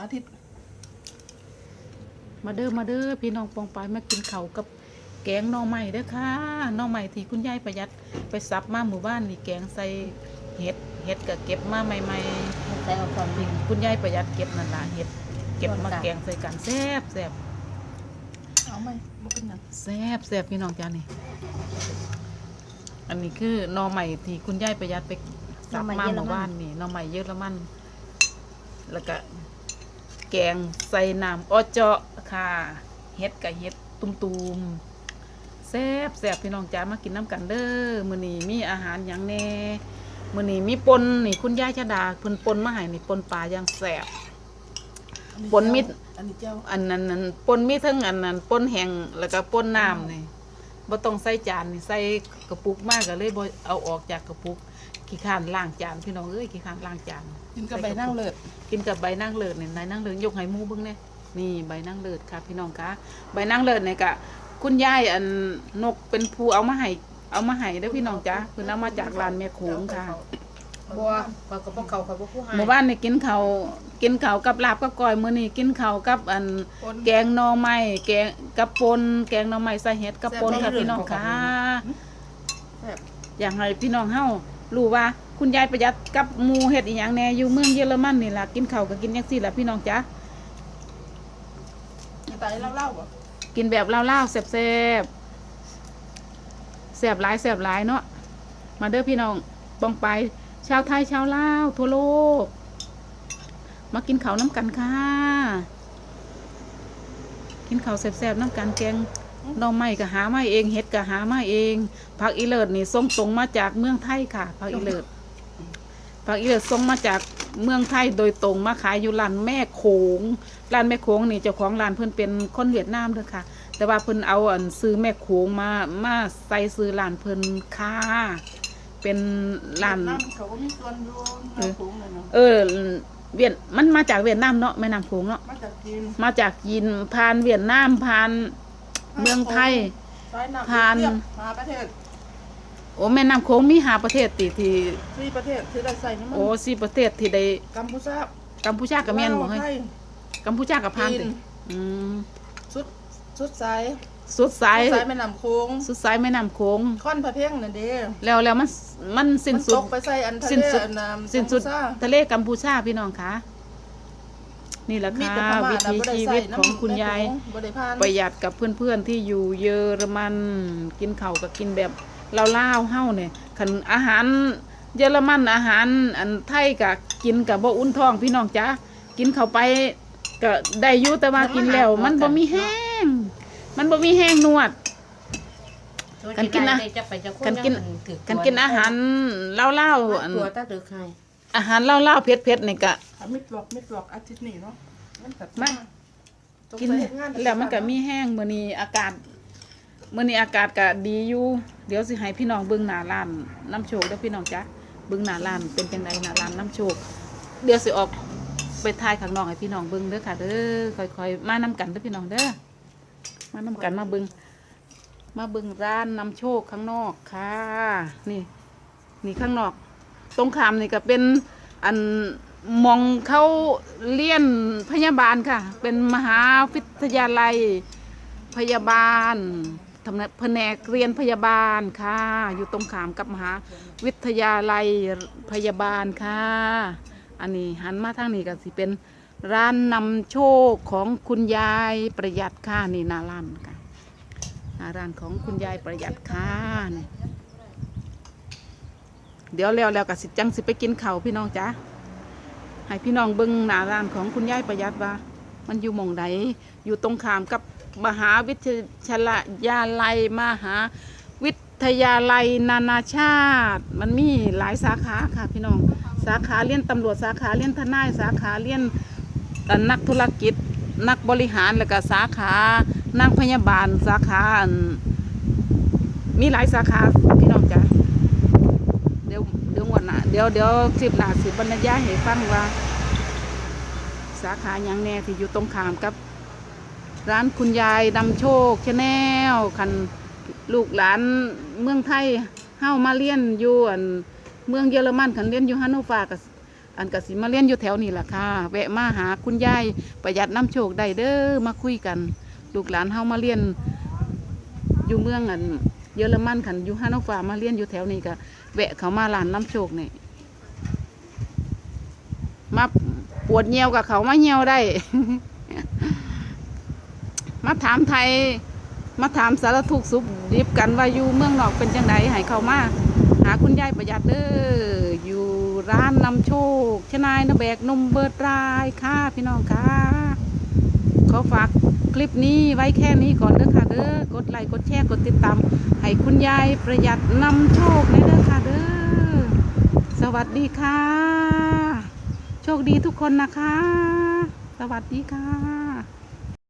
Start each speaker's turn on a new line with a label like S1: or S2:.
S1: อาทิตย์
S2: มาเด้อมาเด้อพี่น้องปองปายมากินข้าวกับแกงหน่อใหม่เด้อค่ะหน่อใหม่ที่คุณยายประหยัดไปซับมาหมู่บ้านนี่แกงใส่เห็ดเห็ดก็เก็บมาใหม่
S3: ใส่เอาความจริง
S2: ๆคุณยายประหยัดเก็บนั่นล่ะเห็ดเก็บมา
S3: ค่ะ
S2: แกงใส่กันแซ่บแซ่บ
S1: เอาไหมบ่เป็นหยัง
S2: แซ่บแซ่บพี่น้องจ้านี่ อันนี้คือหน่อใหม่ที่คุณยายประหยัดไปซับมาหมู่บ้านนี่หน่อใหม่เยอรมันแล้วก็ แกงใส่น้ำอ้อเจาะค่ะเห็ดกับเห็ดตุมๆแซ่บแซ่บพี่น้องจ้ามากินน้ำกันเด้อมื้อนี้มีอาหารอย่างแน่มื้อนี้มีปนนี่คุณยายชะดาเพิ่นปนมาให้นี่ปนปลาอย่างแซ่บ
S1: อั
S2: ปนมิตร
S1: อันนี้เจ้า
S2: อันนั้นนั้นปนมีทั้งอันนั้นปนแห้งแล้วก็ปนน้ำนี่บ่ต้องใส่จานนี่ใส่กระปุกมากก็เลยบ่เอาออกจากกระปุก ขี้ข้านล้างจานพี่น้องเอ้ยขี้ข้านล้างจาน
S1: กินกับใบนั่งเลิศ
S2: กินกับใบนางเลิศเนี่ยนายนางเลิศยกให้หมูเบิ่งเนี่ยนี่ใบนางเลิศค่ะพี่น้องคะใบนางเลิศเนี่ยกะคุณยายอันนกเป็นผู้เอามาให้เอามาให้เด้อพี่น้องจ้าเพิ่นเอามาจากร้านแม่โขงค่ะ
S3: บัวปลากระป๋องเขาเขาบ่ผู้ให้
S2: หมู่บ้านนี่กินข้าวกินข้าวกับลาบกับก้อยมื้อนี้กินข้าวกับอัน
S1: ปน
S2: แกงหน่อไม้แกงกับปนแกงหน่อไม้ใส่เห็ดกับปน
S1: แซ่บ
S2: ค่ะ
S1: ไหม
S2: พี่น้องค่ะ
S1: แซ่บ
S2: อยากให้พี่น้องเฮา รู้ว่าคุณยายประหยัดกับหมู่เฮ็ดอีหยังแหน่อยู่เมืองเยอรมันนี่ล่ะกินข้าวก็กินจังซี่ล่ะพี่น้องจ้า
S1: นี่ตายเล่าๆบ่
S2: กินแบบลาวๆแซ่บๆแซ่บหลายแซ่บหลายเนาะมาเด้อพี่น้องปองไปชาวไทยชาวลาวทั่วโลก มากินข้าวน้ำกันค่ะ กินข้าวแซ่บๆน้ำกันแกง หน่อไม้ก็หามาเองเห็ดก็หามาเองผักอีเลิศนี่ส่งตรงมาจากเมืองไทยค่ะผักอีเลิศผักอีเลิศส่งมาจากเมืองไทยโดยตรงมาขายอยู่ร้านแม่โขงร้านแม่โขงนี่เจ้าของร้านเพิ่นเป็นคนเวียดนามเด้อค่ะ แต่ว่าเพิ่นเอาอันซื้อแม่โขงมามาใส่ซื้อร้านเพิ่นค่ะเป็นร้าน
S1: น้ำเขาก็มีส่วนอยู่น้ำผงเลยเนาะ
S2: เออเวียดมันมาจากเวียดนามเนาะแม่น้ำโขงเนาะ
S1: มาจากจีน
S2: มาจากจีนผ่านเวียดนามผ่าน เมืองไทย
S1: สายน้ำ
S2: ผ่าน
S1: เทียบหาประเทศ
S2: โอ้แม่น้ำโขงมีหาประเทศติที่
S1: สี่ประเทศที่ได้ใส่น้ำมัน
S2: โอ้สี่ประเทศที่ได้
S1: กัมพูชา
S2: กัมพูชากับแม่นบ่เฮ้ย
S1: ลาวไทย
S2: กัมพูชากับผ่าน
S1: จี
S2: ติ
S1: น
S2: อืม
S1: สุดสุดสาย
S2: สุดสาย
S1: สุดสายแม่น้ำโค้ง
S2: สุดสายแม่น้ำโขง
S1: ค่อนพระเพ่งนั่นเด้
S2: แล้วแล้วมันมันสิ้น
S1: มัน
S2: สุ
S1: ต
S2: ด
S1: กไปใส่อันทะ
S2: สิ้น
S1: เล
S2: สุด
S1: อันน้ำ
S2: สิ้นสุด
S1: กัมพูชา
S2: ทะเลกัมพูชาพี่น้องคะ นี่แหละ
S1: มี
S2: ค่ะ
S1: แต่พม่า
S2: วิ
S1: น่ะ
S2: ถี
S1: บ่ได้
S2: ชี
S1: ใส่
S2: วิต
S1: น้ำ
S2: ของคุณยาย
S1: แม่โขงบ่ได้ผ่าน
S2: ประหยัดกับเพื่อนๆที่อยู่เยอรมันกินข้าวก็กินแบบเล่าวๆเฮาเนี่ยคันอาหารเยอรมันอาหารอันไทยก็กินกับบ่อุ่นท้องพี่น้องจ้ากินเข้าไปก็ได้อยู่แต่ว่ากินแล้ว มันบ่มีแห้ง มันบ่มีแห้งนวด กันกินนะ
S3: จะไปจะค
S2: กันกิน
S3: ยังมัถือ
S2: กันกินอาหารเล่าวๆอัน
S3: ตัวตาตือใคร
S2: อาหารเล่าวๆเผ็ดๆนี่ก็
S1: อะมิดบอกมิดบอกอาทิตย์นี้เนาะมันตัด
S2: มา
S1: ต้อง
S2: กิน
S1: ไปเฮ็ดงา
S2: แล้วมันก็มีแห้งมื้อนี้อากาศมื้อนี้อากาศก็ดีอยู่เดี๋ยวสิให้พี่น้องเบิ่งหน้าร้านน้ำโชคเด้อพี่น้องจ้ะเบิ่งหน้าร้านเป็นจังไดหน้าร้านน้ำโชคเดี๋ยวสิออกไปถ่ายข้างนอกให้พี่น้องเบิ่งเด้อค่ะเด้อค่อยๆ มานํกันเด้อพี่น้องเด้อมานํกันมาเบิ่งมาเบิ่งร้านน้ำโชคข้างนอกค่ะ นี่ นี่ข้างนอก ตรงขามนี่ก็เป็นอันมองเข้าเรียนพยาบาลค่ะ เป็นมหาวิทยาลัยพยาบาลทำแผนกเรียนพยาบาลค่ะ อยู่ตรงขามกับมหาวิทยาลัยพยาบาลค่ะ อันนี้หันมาทางนี้ก็สิเป็นร้านนำโชคของคุณยายประหยัดค่ะนี่หนาร้านค่ะหนาร้านของคุณยายประหยัดค่ะนี่ เดี๋ยวแล้วแล้วก็สิจังสิไปกินเขาพี่น้องจ้าให้พี่น้องเบิ่งหน้าร้านของคุณยายประหยัดว่า มันอยู่มองใดอยู่ตรงขามกับมหาวิทยาลัยมหาวิทยาลัยนานาชาติ มันมีหลายสาขาค่ะพี่น้อง สาขาเรียนตำรวจสาขาเรียนทนายสาขาเรียนนักธุรกิจ นักบริหารแล้วก็สาขานักพยาบาลสาขามีหลายสาขาพี่น้องจ้า งวดหนะเดี๋ยวเดี๋ยวสิบหนาสิบบรรยายให้ฟังว่า สาขาอย่างแน่ที่อยู่ตรงขามกับ ร้านคุณยายนำโชคชาแนลคันลูกหลานเมืองไทยเฮ้ามาเรียนอยู่อันเมืองเยอรมันคันเรียนอยู่ฮันโนฟากับอันกสิมาเรียนอยู่แถวนี้แหละค่ะแวะมาหาคุณยายประหยัดน้ำโชคได้เด้อมาคุยกัน ลูกหลานเฮามาเรียนอยู่เมืองอัน เยอรมันขันอยู่ฮานอฟามาเรียนอยู่แถวนี้ก็แวะเขามาร้านน้ำโชคนี่มาปวดเงียวกับเขามาเงียวได้ มาถามไทย มาถามสารทุกข์สุขดิบกันว่าอยู่เมืองนอกเป็นจังไดให้เขามาหาคุณยายประหยัดเด้ออยู่ร้านนำโชคชนายนแบกนมเบิดรายค่ะพี่น้องค่ะขอฝาก คลิปนี้ไว้แค่นี้ก่อนเด้อค่ะเด้อกดไลค์กดแชร์กดติดตามให้คุณยายประหยัดนำโชคเลยเด้อค่ะเด้อสวัสดีค่ะ โชคดีทุกคนนะคะ สวัสดีค่ะ